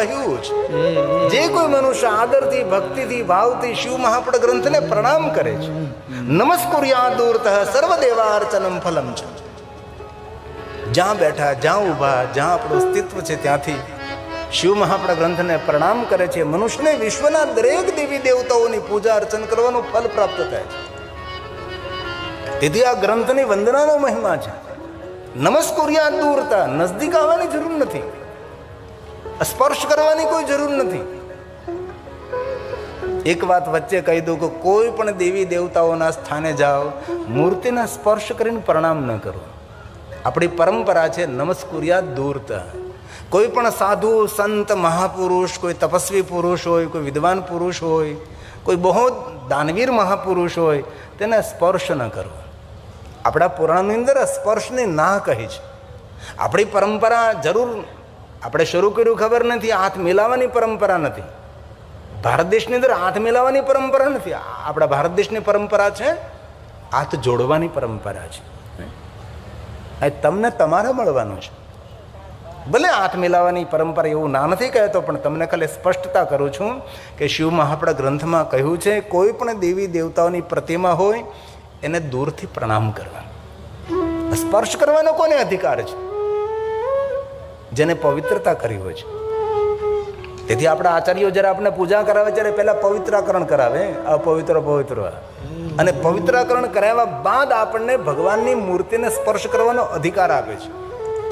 કહ્યું જ. જે કોઈ મનુષ્ય આદરથી, ભક્તિથી, ભાવથી શિવ મહાપડ ગ્રંથને પ્રણામ કરે છે. નમસ્કુર્યા દૂરતઃ સર્વદેવાર્ચનમ ફલમ છે. જ્યાં બેઠા, જ્યાં ઊભા, જ્યાં આપણું અસ્તિત્વ છે ત્યાંથી શિવ મહાપડા ગ્રંથને પ્રણામ કરે છે. મનુષ્યને વિશ્વના દરેક દેવી દેવતાઓની પૂજા અર્ચન કરવાનું ફલ પ્રાપ્ત થાય છે. તેથી આ ગ્રંથની વંદનાનો મહિમા છે. નમસ્કુર્યા દૂરતા, નજદીક આવવાની જરૂર નથી. સ્પર્શ કરવાની કોઈ જરૂર નથી. એક વાત વચ્ચે કહી દઉં કે કોઈ પણ દેવી દેવતાઓના સ્થાને જાઓ, મૂર્તિના સ્પર્શ કરીને પ્રણામ ન કરો. આપણી પરંપરા છે, નમસ્કુર્યા દૂરતા. કોઈ પણ સાધુ, સંત, મહાપુરુષ, કોઈ તપસ્વી પુરુષ હોય, કોઈ વિદ્વાન પુરુષ હોય, કોઈ બહુ દાનવીર મહાપુરુષ હોય, તેને સ્પર્શ ન કરો. આપણા પુરાણની અંદર સ્પર્શની ના કહે છે. આપણી પરંપરા જરૂર આપણે શરૂ કર્યું ખબર નથી, હાથ મિલાવવાની પરંપરા નથી. ભારત દેશની અંદર હાથ મિલાવવાની પરંપરા નથી. આપણા ભારત દેશની પરંપરા છે, હાથ જોડવાની પરંપરા છે. તમને તમારે મળવાનું છે. ભલે હાથ મિલાવવાની પરંપરા એવું ના નથી કહેતો, પણ તમને ખાલી સ્પષ્ટતા કરું છું કે શિવ મહાપડા ગ્રંથમાં કહ્યું છે, કોઈ પણ દેવી દેવતાઓની પ્રતિમા હોય, એને દૂરથી પ્રણામ કરવા સ્પર્શ કરવાનો કોને અધિકાર છે? જેને પવિત્રતા કરી હોય છે. તેથી આપણા આચાર્યો જ્યારે આપણે પૂજા કરાવે ત્યારે પહેલાં પવિત્રાકરણ કરાવે, અપવિત્ર, પવિત્ર. અને પવિત્રાકરણ કરાવ્યા બાદ આપણને ભગવાનની મૂર્તિને સ્પર્શ કરવાનો અધિકાર આપે છે.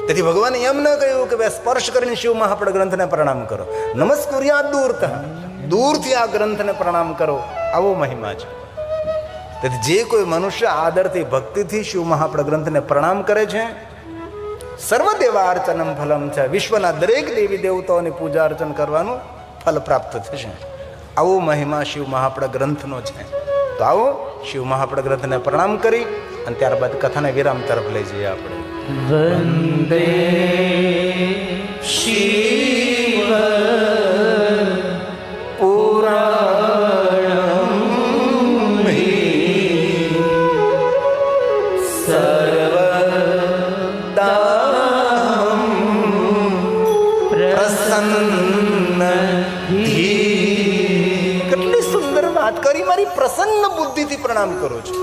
તેથી ભગવાને એમ ન કહ્યું કે ભાઈ સ્પર્શ કરીને શિવ મહાપડ ગ્રંથને પ્રણામ કરો. નમસ્કુર્યા દૂરતા. દૂરથી આ ગ્રંથને પ્રણામ કરો. આવો મહિમા છે. તેથી જે કોઈ મનુષ્ય આદરથી, ભક્તિથી શિવ મહાપડ ગ્રંથને પ્રણામ કરે છે સર્વદેવા અર્ચનમ ફલમ છે. વિશ્વના દરેક દેવી દેવતાઓની પૂજા અર્ચન કરવાનું ફલ પ્રાપ્ત થશે. આવો મહિમા શિવ મહાપડ ગ્રંથનો છે. તો આવો શિવ મહાપડ ગ્રંથને પ્રણામ કરી અને ત્યારબાદ કથાને વિરામ તરફ લઈ જઈએ આપણે. વંદે શિવ બુદ્ધિથી પ્રણામ કરું છું.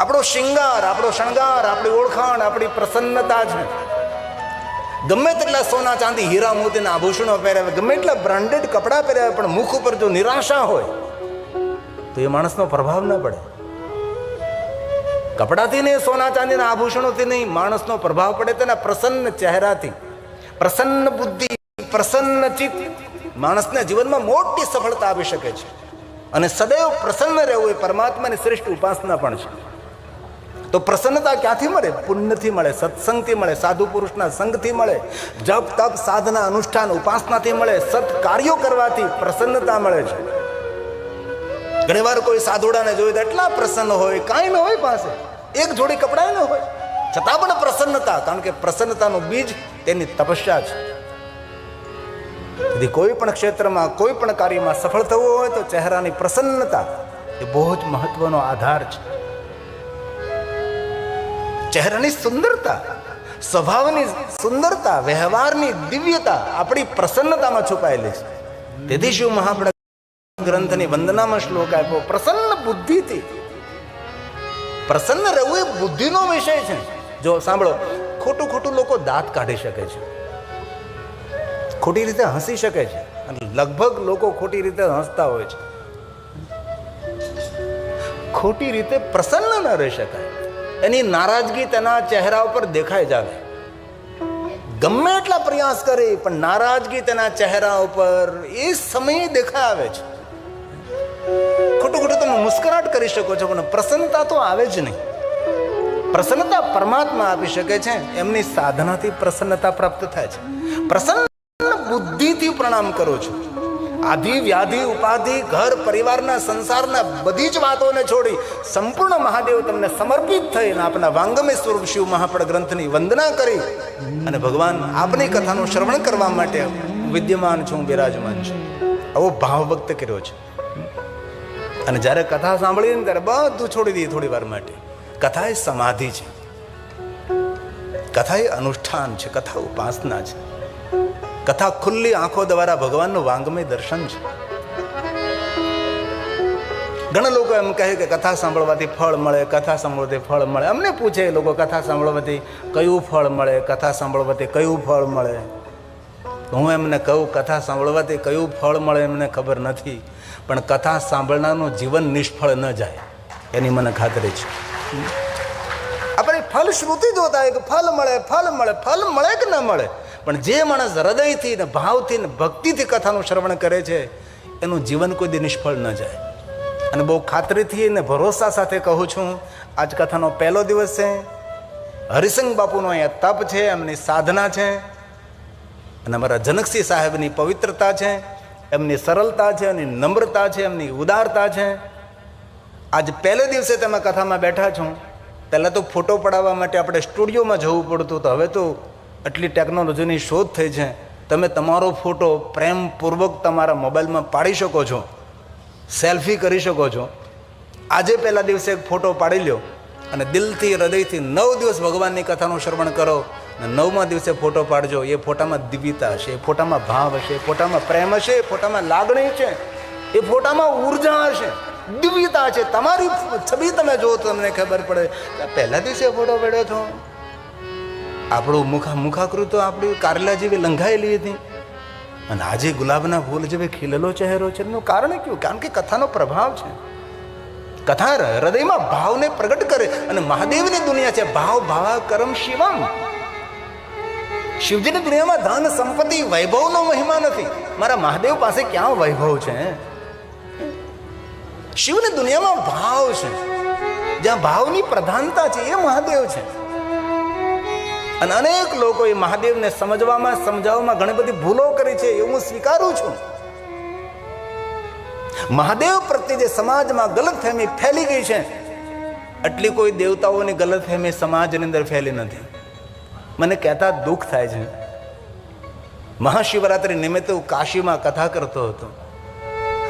આપણો શિંગાર, આપણો શણગાર, આપણી ઓળખાણ, આપણી પ્રસન્નતા છે ગમે તેટલા સોના ચાંદી, હીરા, મોતીના આભૂષણો પહેર્યા ગમે એટલા બ્રાન્ડેડ કપડાં પહેર્યા પણ મુખ ઉપર જો નિરાશા હોય, તો એ માણસનો પ્રભાવ ન પડે. કપડાથી નહીં, સોના ચાંદીના આભૂષણોથી નહીં, માણસનો પ્રભાવ પડે તેના પ્રસન્ન ચહેરાથી. પ્રસન્ન બુદ્ધિ, પ્રસન્ન ચિત્ત. માણસના જીવનમાં મોટી સફળતા આવી શકે છે. અને સદૈવ પ્રસન્ન રહેવું એ પરમાત્માની શ્રેષ્ઠ ઉપાસના પણ છે. તો પ્રસન્નતા ક્યાંથી મળે? પુણ્યથી મળે, સત્સંગથી મળે, સાધુ પુરુષના સંગથી મળે, જપ, તપ, સાધના, અનુષ્ઠાન, ઉપાસનાથી મળે સત કાર્યો કરવાથી પ્રસન્નતા મળે છે. ઘણીવાર કોઈ સાધુડાને જોઈ તો એટલા પ્રસન્ન હોય, કાંઈ ન હોય પાસે. એક જોડી કપડાં ન હોય. છતાં પણ પ્રસન્નતા, કારણ કે પ્રસન્નતાનું બીજ તેની તપસ્યા છે. તેથી કોઈ પણ ક્ષેત્રમાં, કોઈ પણ કાર્યમાં સફળ થવું હોય તો ચહેરાની પ્રસન્નતા એ બહુ જ મહત્વનો આધાર છે. ચહેરાની સુંદરતા, સ્વભાવની સુંદરતા, વ્યવહારની દિવ્યતા આપણી પ્રસન્નતામાં છુપાયેલી છે. તેથી શિવ મહાપ્રદ ગ્રંથની વંદનામાં શ્લોક આપ્યો? પ્રસન્ન બુદ્ધિથી. પ્રસન્ન રહેવું એ બુદ્ધિનો વિષય છે. જો સાંભળો, ખોટું ખોટું લોકો દાંત કાઢી શકે છે. ખોટી રીતે હસી શકે છે અને લગભગ લોકો ખોટી રીતે હસતા હોય છે. ખોટી રીતે પ્રસન્ન ન રહી શકાય. એની નારાજગી તેના ચહેરા ઉપર દેખાઈ જાવે. ગમે એટલા પ્રયાસ કરે, પણ નારાજગી તેના ચહેરા ઉપર એ સમયે દેખાઈ આવે છે. ખોટું ખોટું તમે મુસ્કરાટ કરી શકો છો, પણ પ્રસન્નતા તો આવે જ નહીં. પ્રસન્નતા પરમાત્મા આપી શકે છે, એમની સાધનાથી પ્રસન્નતા પ્રાપ્ત થાય છે. પ્રસન્ન બુદ્ધિથી પ્રણામ કરું છું. આધિ વ્યાધિ ઉપાધિ ઘર પરિવારના સંસારના બધી જ વાતોને છોડી સંપૂર્ણ મહાદેવ તમને સમર્પિત થઈને આપના વાંગમે સ્વરૂપ શિવ મહાપડ ગ્રંથની વંદના કરી અને ભગવાન આપની કથાનું શ્રવણ કરવા માટે વિદ્યમાન છું, બિરાજમાન છું. આવો ભાવ વ્યક્ત કર્યો છે. અને જ્યારે કથા સાંભળી ને ત્યારે બધું છોડી દઈએ થોડી વાર માટે. કથા એ સમાધિ છે. કથા એ અનુષ્ઠાન છે, કથા ઉપાસના છે. કથા ખુલ્લી આંખો દ્વારા ભગવાનનું વાંગમય દર્શન છે. ઘણા લોકો એમ કહે કે કથા સાંભળવાથી ફળ મળે, કથા સાંભળવાથી ફળ મળે. અમને પૂછે એ લોકો કથા સાંભળવાથી કયું ફળ મળે, કથા સાંભળવાથી કયું ફળ મળે? હું એમને કહું, કથા સાંભળવાથી કયું ફળ મળે એમને ખબર નથી, પણ કથા સાંભળનારનું જીવન નિષ્ફળ ન જાય, એની મને ખાતરી છે. આપણે ફલ શ્રુતિ જોતા હોય કે ફલ મળે ફલ મળે ફલ મળે કે ન મળે? પણ જે માણસ હૃદયથી ને ભાવથી ને ભક્તિથી કથાનું શ્રવણ કરે છે, એનું જીવન કોઈ દી નિષ્ફળ ન જાય. અને બહુ ખાતરીથી અને ભરોસા સાથે કહું છું, આજ કથાનો પહેલો દિવસ છે. હરિસંગ બાપુનો અહીંયા તપ છે, એમની સાધના છે. અને અમારા જનકસિંહ સાહેબની પવિત્રતા છે, એમની સરળતા છે, એમની નમ્રતા છે, એમની ઉદારતા છે. આજ પહેલે દિવસે તમે કથામાં બેઠા છો. પહેલાં તો ફોટો પડાવવા માટે આપણે સ્ટુડિયોમાં જવું પડતું, તો હવે તો આટલી ટેકનોલોજીની શોધ થઈ છે. તમે તમારો ફોટો પ્રેમપૂર્વક તમારા મોબાઈલમાં પાડી શકો છો. સેલ્ફી કરી શકો છો. આજે પહેલા દિવસે એક ફોટો પાડી લ્યો અને દિલથી, હૃદયથી નવ દિવસ ભગવાનની કથાનું શ્રવણ કરો અને નવમા દિવસે ફોટો પાડજો. એ ફોટામાં દિવ્યતા હશે, એ ફોટામાં ભાવ હશે ફોટામાં પ્રેમ હશે, એ ફોટામાં લાગણી છે. એ ફોટામાં ઊર્જા હશે. દિવ્યતા છે. તમારી છબી તમે જો તમને ખબર પડે પહેલા દિવસે ફોટો પડ્યો હતો. આપણું મુખા, મુખાકૃત આપણી કારેલા જેવી લંઘાયેલી હતી. અને આજે ગુલાબના ફૂલ જેવી ખીલેલો ચહેરો છે. એનું કારણ કયું? કારણ કે કથાનો પ્રભાવ છે. કથા હૃદયમાં ભાવને પ્રગટ કરે અને મહાદેવની દુનિયા છે. ભાવ, ભાવા, કરમ, શિવમ. શિવજીની દુનિયામાં ધન, સંપત્તિ, વૈભવનો મહિમા નથી. મારા મહાદેવ પાસે ક્યાં વૈભવ છે? શિવની દુનિયામાં ભાવ છે. જ્યાં ભાવની પ્રધાનતા છે, એ મહાદેવ છે. અને અનેક લોકો એ મહાદેવને સમજવામાં, સમજાવવામાં ઘણી બધી ભૂલો કરી છે એ હું સ્વીકારું છું. મહાદેવ પ્રત્યે જે સમાજમાં ગલતફહેમી ફેલી ગઈ છે, એટલી કોઈ દેવતાઓની ગલતફહેમી સમાજની અંદર ફેલી નથી. મને કહેતા દુઃખ થાય છે. મહાશિવરાત્રિ નિમિત્તે હું કાશીમાં કથા કરતો હતો.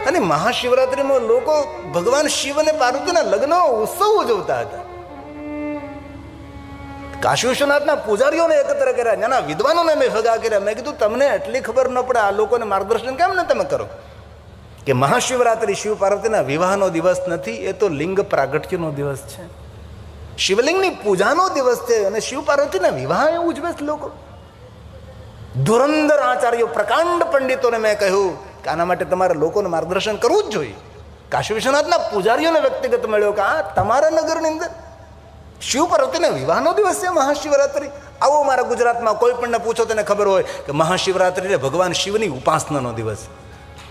અને મહાશિવરાત્રિમાં લોકો ભગવાન શિવ અને પાર્વતીના લગ્ન, ઉત્સવ ઉજવતા હતા. કાશી વિશ્વનાથના પૂજારીઓને એકત્ર કર્યા નાના વિદ્વાનોને મેં ભેગા કર્યા. મેં કીધું, તમને એટલી ખબર ન પડે, આ લોકોને માર્ગદર્શન કેમ ને તમે કરો? કે મહાશિવરાત્રિ શિવ પાર્વતીના વિવાહનો દિવસ નથી, એ તો લિંગ પ્રાગટ્યનો દિવસ છે. શિવલિંગની પૂજાનો દિવસ છે અને શિવ પાર્વતીના વિવાહ એ ઉજવે છે લોકો. ધુરંધર આચાર્યો પ્રકાંડ પંડિતોને મેં કહ્યું કે આના માટે તમારે લોકોને માર્ગદર્શન કરવું જ જોઈએ. કાશી વિશ્વનાથના પૂજારીઓને વ્યક્તિગત મળ્યો કે, આ તમારા નગરની અંદર શિવ પાર્વતીના વિવાહનો દિવસ છે મહાશિવરાત્રિ? આવો મારા ગુજરાતમાં કોઈ પણને પૂછો તેને ખબર હોય કે મહાશિવરાત્રિ ભગવાન શિવની ઉપાસનાનો દિવસ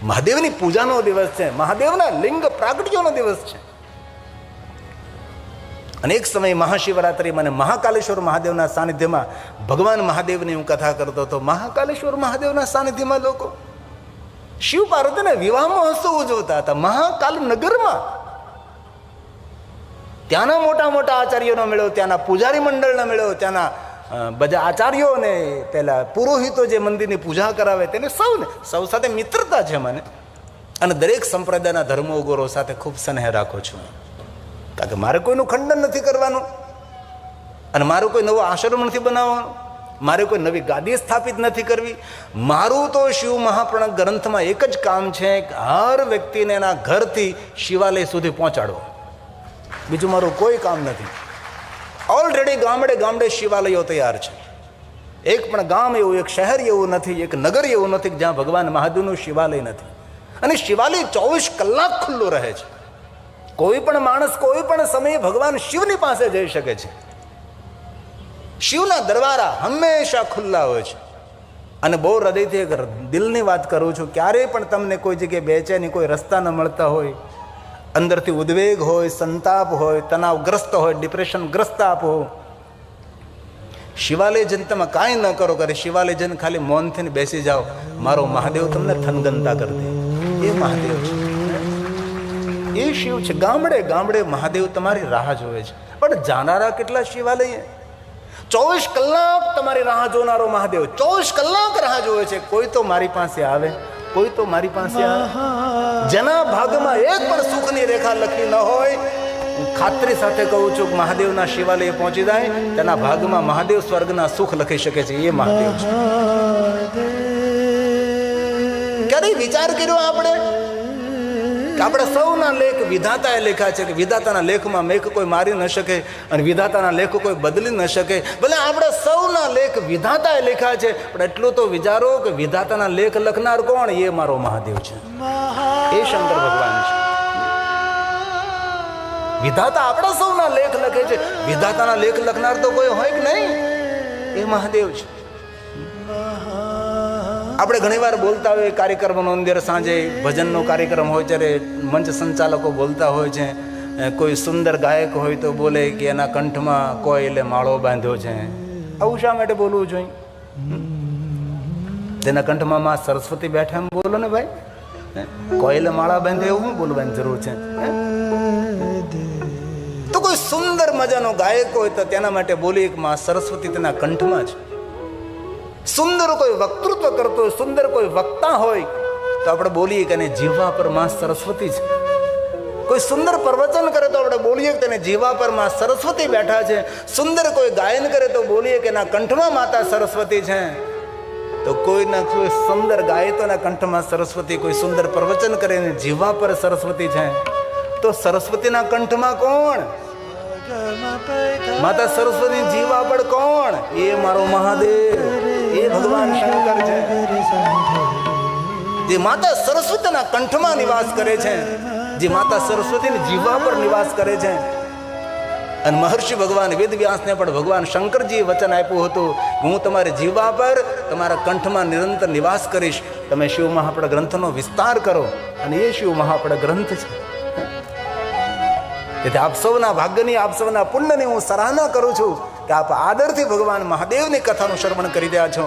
મહાદેવની પૂજાનો દિવસ છે. મહાદેવના લિંગ પ્રાગટ્યનો દિવસ છે. અને એક સમયે મહાશિવરાત્રિ મને મહાકાલેશ્વર મહાદેવના સાનિધ્યમાં ભગવાન મહાદેવની હું કથા કરતો હતો. મહાકાલેશ્વર મહાદેવના સાનિધ્યમાં લોકો શિવ પાર્વતીને વિવાહ મહોત્સવ ઉજવતા હતા. મહાકાલ નગરમાં ત્યાંના મોટા મોટા આચાર્યોનો મેળો, ત્યાંના પૂજારી મંડળનો મેળો, ત્યાંના બધા આચાર્યો અને પેલા પુરોહિતો જે મંદિરની પૂજા કરાવે તેને સૌને, સૌ સાથે મિત્રતા છે મને. અને દરેક સંપ્રદાયના ધર્મો સાથે ખૂબ સ્નેહ રાખું છું. કારણ કે મારે કોઈનું ખંડન નથી કરવાનું. અને મારું કોઈ નવો આશ્રમ નથી બનાવવાનો. મારે કોઈ નવી ગાદી સ્થાપિત નથી કરવી. મારું તો શિવ મહાપ્રણ ગ્રંથમાં એક જ કામ છે કે હર વ્યક્તિને એના ઘરથી શિવાલય સુધી પહોંચાડવો. બીજું મારું કોઈ કામ નથી. ઓલરેડી ગામડે ગામડે શિવાલયો તૈયાર છે. એક પણ ગામ એવું, એક શહેર એવું નથી, એક નગર એવું નથી જ્યાં ભગવાન મહાદેવનું શિવાલય નથી. અને શિવાલય ચોવીસ કલાક ખુલ્લું રહે છે. કોઈ પણ માણસ, કોઈ પણ સમયે ભગવાન શિવની પાસે જઈ શકે છે. શિવના દરવારા હંમેશા ખુલ્લા હોય છે. અને બહુ હૃદયથી એક દિલની વાત કરું છું, ક્યારેય પણ તમને કોઈ જગ્યાએ બેચેની કોઈ રસ્તા ન મળતા હોય અંદરથી ઉદ્વેગ હોય, સંતાપ હોય, તણાવગ્રસ્ત હોય ડિપ્રેશનગ્રસ્ત આપ. હો શિવાલય તમે કાંઈ ન કરો કરે શિવાલય ખાલી મૌન થઈને બેસી જાઓ. મારો મહાદેવ તમને થનગનતા કરી દે. એ મહાદેવ છે. એ શિવ છે. ગામડે ગામડે મહાદેવ તમારી રાહ જોવે છે. પણ જાનારા કેટલા શિવાલય? ચોવીસ કલાક તમારી રાહ જોનારો મહાદેવ. ચોવીસ કલાક રાહ જોવે છે. કોઈ તો મારી પાસે આવે, કોઈ તો મારી પાસે આવે. જેના ભાગમાં એક પણ સુખની રેખા લખી ન હોય હું ખાતરી સાથે કહું છું કે મહાદેવના શિવાલય પહોંચી જાય તેના ભાગમાં મહાદેવ સ્વર્ગના સુખ લખી શકે છે એ મહાદેવ છે. ક્યારેય વિચાર કર્યો આપણે? કે આપણે સૌના લેખ વિધાતાએ લેખા છે કે વિધાતાના લેખમાં મેઘ કોઈ મારી ન શકે અને વિધાતાના લેખ કોઈ બદલી ન શકે. ભલે આપણે સૌના લેખ વિધાતાએ લેખા છે, પણ એટલું તો વિચારો કે વિધાતાના લેખ લખનાર કોણ? એ મારો મહાદેવ છે. એ શંકર ભગવાન છે. વિધાતા આપણા સૌના લેખ લખે છે. વિધાતાના લેખ લખનાર તો કોઈ હોય કે નહીં? એ મહાદેવ છે. આપણે ઘણીવાર બોલતા હોય કાર્યક્રમનો અંદર સાંજે ભજનનો કાર્યક્રમ હોય ત્યારે મંચ સંચાલકો બોલતા હોય છે. કોઈ સુંદર ગાયક હોય તો બોલે કે એના કંઠમાં કોઈ એટલે માળો બાંધ્યો છે. આવું શા માટે બોલવું જોઈએ? તેના કંઠમાં માં સરસ્વતી બેઠા એમ બોલો ને ભાઈ? કોયલે માળા બાંધે એવું બોલવાની જરૂર છે? તો કોઈ સુંદર મજાનો ગાયક હોય તો તેના માટે બોલી એક માં સરસ્વતી તેના કંઠમાં છે સુંદર કોઈ વક્તૃત્વ કરતો હોય, સુંદર કોઈ વક્તા હોય, તો આપણે બોલીએ કે જીવવા જીવા પરમાં સરસ્વતી છે. કોઈ સુંદર પ્રવચન કરે તો આપણે બોલીએ કે તેને જીવા પરમાં સરસ્વતી બેઠા છે. સુંદર કોઈ ગાયન કરે તો બોલીએ કે એના કંઠમાં માતા સરસ્વતી છે. તો કોઈના કોઈ સુંદર ગાય તો કંઠમાં સરસ્વતી, કોઈ સુંદર પ્રવચન કરે ને જીવા પર સરસ્વતી છે. તો સરસ્વતીના કંઠમાં કોણ? માતા સરસ્વતી જીવા પર કોણ? એ મારો મહાદેવ. એ ભગવાન શંકર છે. જે માતા સરસ્વતીના કંઠમાં નિવાસ કરે છે. જે માતા સરસ્વતીની જીવા પર નિવાસ કરે છે. અને મહર્ષિ ભગવાન વેદ વ્યાસને પણ ભગવાન શંકરજીએ વચન આપ્યું હતું હું તમારી જીવા પર તમારા કંઠમાં નિરંતર નિવાસ કરીશ. તમે શિવ મહાપડ ગ્રંથનો વિસ્તાર કરો. અને એ શિવ મહાપડા ગ્રંથ છે. તેથી આપ સૌના ભાગ્યની, આપ સૌના પુણ્યની હું સરાહના કરું છું. આપ આદરથી ભગવાન મહાદેવની કથાનું શ્રવણ કરી રહ્યા છો.